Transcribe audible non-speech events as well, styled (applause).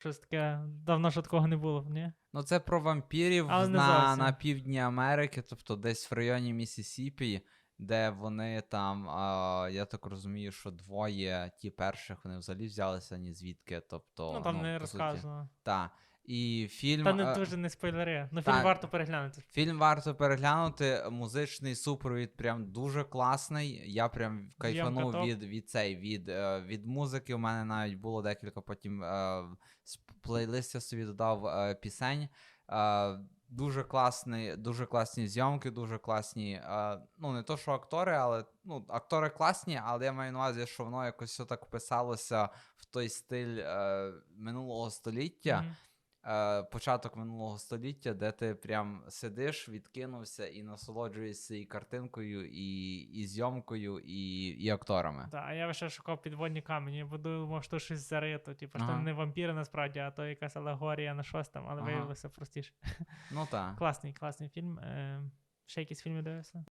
Щось таке. Давно ж такого не було, ні? Ну, це про вампірів Але не на, зовсім. на півдні Америки, тобто десь в районі Місісіпі, де вони там, а, я так розумію, що двоє ті перших вони взагалі взялися ні звідки. Тобто, Ну там не по суті, розказано. Та. І фільм. Та не е, дуже не спойлери. Ну, та- фільм варто переглянути. Фільм варто переглянути. Музичний супровід прям дуже класний. Я прям кайфанув від, від цей від, е, від музики. У мене навіть було декілька потім е, з плейлист я собі додав пісень. Дуже класний, дуже класні зйомки, дуже класні. Ну, не то, що актори, але ну, актори класні, але я маю на увазі, що воно якось все так вписалося в той стиль минулого століття Мгм. е, початок минулого століття, де ти прям сидиш, відкинувся і насолоджуєшся і картинкою, і, і зйомкою, і, і акторами. Так, а я ще шукав підводні камені, бо думав, що щось зарито. Типу, що Ага. не вампіри насправді, а то якась алегорія на щось там, але Ага. виявилося простіше. Ну так. (laughs) Класний, класний фільм. Е, ще якісь фільми дивився?